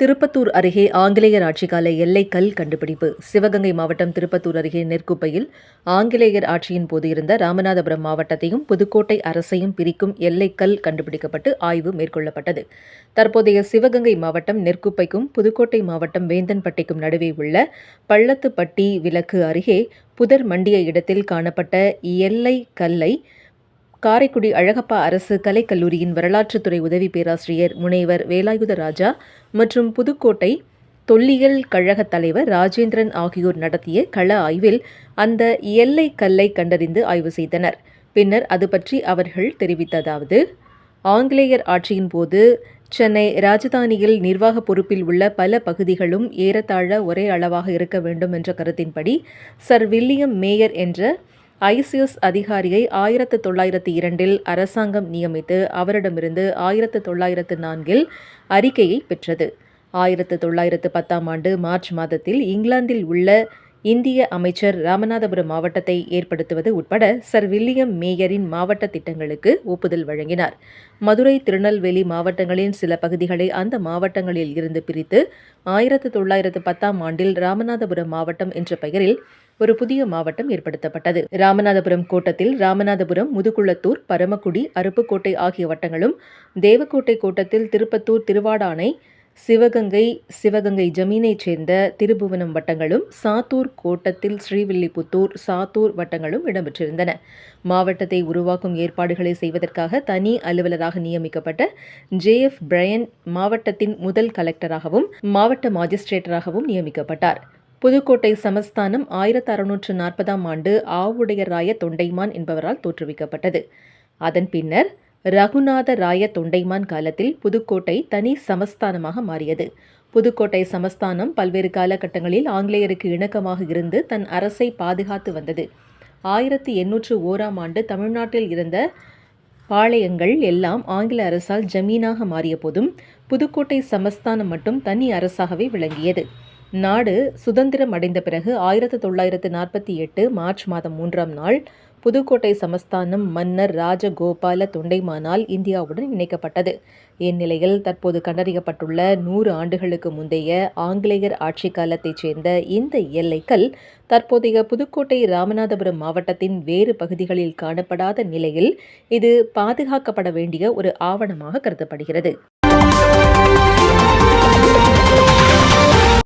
திருப்பத்தூர் அருகே ஆங்கிலேயர் ஆட்சிக்கால எல்லைக்கல் கண்டுபிடிப்பு. சிவகங்கை மாவட்டம் திருப்பத்தூர் அருகே நெற்குப்பையில் ஆங்கிலேயர் ஆட்சியின் போது இருந்த ராமநாதபுரம் மாவட்டத்தையும் புதுக்கோட்டை அரசையும் பிரிக்கும் எல்லைக்கல் கண்டுபிடிக்கப்பட்டு ஆய்வு மேற்கொள்ளப்பட்டது. தற்போதைய சிவகங்கை மாவட்டம் நெற்குப்பைக்கும் புதுக்கோட்டை மாவட்டம் வேந்தன்பட்டிக்கும் நடுவே உள்ள பள்ளத்துப்பட்டி விலக்கு அருகே புதர் மண்டிய இடத்தில் காணப்பட்ட எல்லை கல்லை காரைக்குடி அழகப்பா அரசு கலைக்கல்லூரியின் வரலாற்றுத்துறை உதவி பேராசிரியர் முனைவர் வேலாயுத ராஜா மற்றும் புதுக்கோட்டை தொல்லியல் கழக தலைவர் ராஜேந்திரன் ஆகியோர் நடத்திய கள ஆய்வில் அந்த எல்லை கல்லை கண்டறிந்து ஆய்வு செய்தனர். பின்னர் அது பற்றி அவர்கள் தெரிவித்ததாவது ஆங்கிலேயர் ஆட்சியின் போது சென்னை ராஜதானியில் நிர்வாக பொறுப்பில் உள்ள பல பகுதிகளும் ஏறத்தாழ ஒரே அளவாக இருக்க வேண்டும் என்ற கருத்தின்படி சர் வில்லியம் மேயர் என்ற ஐசிஎஸ் அதிகாரியை ஆயிரத்து தொள்ளாயிரத்து இரண்டில் அரசாங்கம் நியமித்து அவரிடமிருந்து ஆயிரத்து தொள்ளாயிரத்து நான்கில் அறிக்கையை பெற்றது. ஆயிரத்து தொள்ளாயிரத்து பத்தாம் ஆண்டு மார்ச் மாதத்தில் இங்கிலாந்தில் உள்ள இந்திய அமைச்சர் ராமநாதபுரம் மாவட்டத்தை ஏற்படுத்துவது உட்பட சர் வில்லியம் மேயரின் மாவட்ட திட்டங்களுக்கு ஒப்புதல் வழங்கினார். மதுரை திருநெல்வேலி மாவட்டங்களின் சில பகுதிகளை அந்த மாவட்டங்களில் இருந்து பிரித்து ஆயிரத்து தொள்ளாயிரத்து பத்தாம் ஆண்டில் ராமநாதபுரம் மாவட்டம் என்ற பெயரில் ஒரு புதிய மாவட்டம் ஏற்படுத்தப்பட்டது. ராமநாதபுரம் கோட்டத்தில் ராமநாதபுரம் முதுகுளத்தூர் பரமக்குடி அருப்புக்கோட்டை ஆகிய வட்டங்களும் தேவக்கோட்டை கோட்டத்தில் திருப்பத்தூர் திருவாடானை சிவகங்கை சிவகங்கை ஜமீனைச் சேர்ந்த திருபுவனம் வட்டங்களும் சாத்தூர் கோட்டத்தில் ஸ்ரீவில்லிபுத்தூர் சாத்தூர் வட்டங்களும் இடம்பெற்றிருந்தன. மாவட்டத்தை உருவாக்கும் ஏற்பாடுகளை செய்வதற்காக தனி அலுவலராக நியமிக்கப்பட்ட ஜே. எஃப். பிரையன் மாவட்டத்தின் முதல் கலெக்டராகவும் மாவட்ட மாஜிஸ்ட்ரேட்டராகவும் நியமிக்கப்பட்டார். புதுக்கோட்டை சமஸ்தானம் ஆயிரத்தி அறுநூற்று நாற்பதாம் ஆண்டு ஆவுடையராய தொண்டைமான் என்பவரால் தோற்றுவிக்கப்பட்டது. அதன் பின்னர் ரகுநாத ராய தொண்டைமான் காலத்தில் புதுக்கோட்டை தனி சமஸ்தானமாக மாறியது. புதுக்கோட்டை சமஸ்தானம் பல்வேறு காலகட்டங்களில் ஆங்கிலேயருக்கு இணக்கமாக இருந்து தன் அரசை பாதுகாத்து வந்தது. ஆயிரத்தி எண்ணூற்று ஓராம் ஆண்டு தமிழ்நாட்டில் இருந்த பாளையங்கள் எல்லாம் ஆங்கில அரசால் ஜமீனாக மாறிய போதும் புதுக்கோட்டை சமஸ்தானம் மட்டும் தனி அரசாகவே விளங்கியது. நாடு சுதந்திரம் அடைந்த பிறகு ஆயிரத்து தொள்ளாயிரத்து நாற்பத்தி எட்டு மார்ச் மாதம் மூன்றாம் நாள் புதுக்கோட்டை சமஸ்தானம் மன்னர் ராஜகோபால தொண்டைமானால் இந்தியாவுடன் இணைக்கப்பட்டது. இந்நிலையில் தற்போது கண்டறியப்பட்டுள்ள நூறு ஆண்டுகளுக்கு முந்தைய ஆங்கிலேயர் ஆட்சி காலத்தைச் சேர்ந்த இந்த எல்லைக்கல் தற்போதைய புதுக்கோட்டை ராமநாதபுரம் மாவட்டத்தின் வேறு பகுதிகளில் காணப்படாத நிலையில் இது பாதுகாக்கப்பட வேண்டிய ஒரு ஆவணமாக கருதப்படுகிறது.